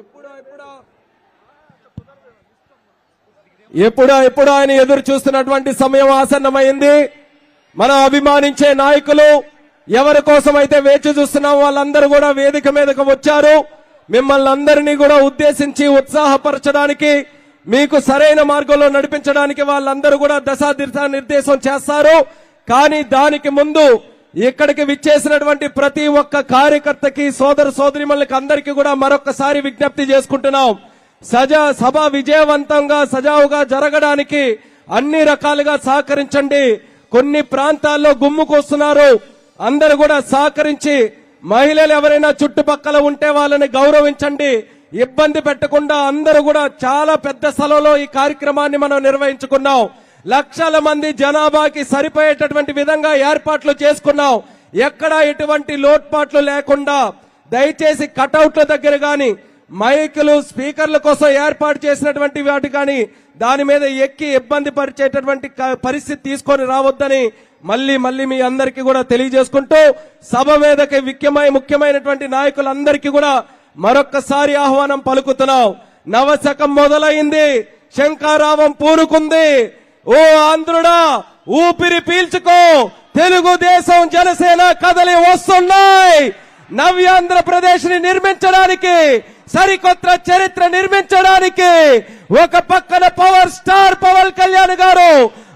ఎప్పుడో ఎప్పుడో? ఎప్పుడో ఎప్పుడో ఆయన ఎదురు చూస్తున్నటువంటి సమయం ఆసన్నమైంది. మనం అభిమానించే నాయకులు ఎవరి కోసం అయితే వేచి చూస్తున్నాం వాళ్ళందరూ కూడా వేదిక మీదకు వచ్చారు. మిమ్మల్ని అందరినీ కూడా ఉద్దేశించి ఉత్సాహపరచడానికి మీకు సరైన మార్గంలో నడిపించడానికి వాళ్ళందరూ కూడా దశా నిర్దేశం చేస్తారు. కానీ దానికి ముందు ఇక్కడికి విచ్చేసినటువంటి ప్రతి ఒక్క కార్యకర్తకి సోదర సోదరిమల్లికి అందరికీ కూడా మరొకసారి విజ్ఞప్తి చేసుకుంటున్నాం. సజా సభ విజయవంతంగా సజావుగా జరగడానికి అన్ని రకాలుగా సహకరించండి. కొన్ని ప్రాంతాల్లో గుమ్ముకొస్తున్నారు అందరూ కూడా సహకరించి మహిళలు ఎవరైనా చుట్టుపక్కల ఉంటే వాళ్ళని గౌరవించండి. ఇబ్బంది పెట్టకుండా అందరూ కూడా చాలా పెద్ద స్థలంలో ఈ కార్యక్రమాన్ని మనం నిర్వహించుకున్నాం. లక్షల మంది జనాభాకి సరిపోయేటటువంటి విధంగా ఏర్పాట్లు చేసుకున్నాం ఎక్కడా ఎటువంటి లోట్పాట్లు లేకుండా దయచేసి కటౌట్ల దగ్గర కానీ మైకులు స్పీకర్ల కోసం ఏర్పాటు చేసినటువంటి వాటి కానీ దాని మీద ఎక్కి ఇబ్బంది పరిచేటటువంటి పరిస్థితి తీసుకొని రావద్దని మళ్ళీ మళ్ళీ మీ అందరికీ కూడా తెలియజేసుకుంటూ సభ మీదకి ముఖ్యమై ముఖ్యమైనటువంటి నాయకులందరికీ కూడా మరొక్కసారి ఆహ్వానం పలుకుతున్నాం నవశకం మొదలైంది. శంకారావం పూనుకుంది. ఓ ఆంధ్రుడా ఊపిరి పీల్చుకో. తెలుగుదేశం జనసేన కదలి వస్తున్నాయి. నవ్యాంధ్రప్రదేశ్ని నిర్మించడానికి సరికొత్త చరిత్ర నిర్మించడానికి ఒక పక్కన పవర్ స్టార్ పవన్ కళ్యాణ్ గారు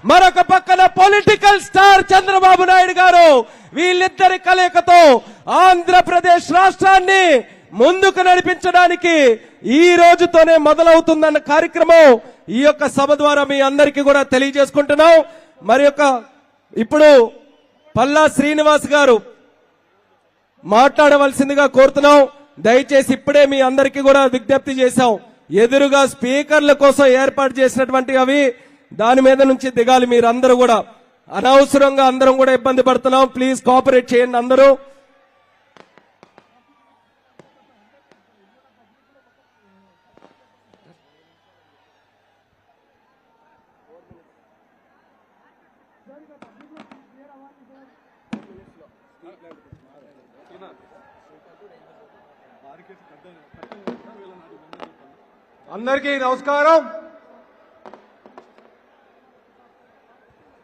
మరొక పక్కన పొలిటికల్ స్టార్ చంద్రబాబు నాయుడు గారు. వీళ్ళిద్దరి కలయికతో ఆంధ్రప్రదేశ్ రాష్ట్రాన్ని ముందుకు నడిపించడానికి ఈ రోజుతోనే మొదలవుతుందన్న కార్యక్రమం ఈ యొక్క సభ ద్వారా మీ అందరికీ కూడా తెలియజేసుకుంటున్నాం. మరి యొక్క ఇప్పుడు పల్లా శ్రీనివాస్ గారు మాట్లాడవలసిందిగా కోరుతున్నాం. దయచేసి ఇప్పుడే మీ అందరికీ కూడా విజ్ఞప్తి చేశాం. ఎదురుగా స్పీకర్ల కోసం ఏర్పాటు చేసినటువంటి అవి దాని మీద నుంచి దిగాలి మీరందరూ కూడా. అనవసరంగా అందరం కూడా ఇబ్బంది పడుతున్నాం. ప్లీజ్ కోఆపరేట్ చేయండి అందరూ. అందరికీ నమస్కారం.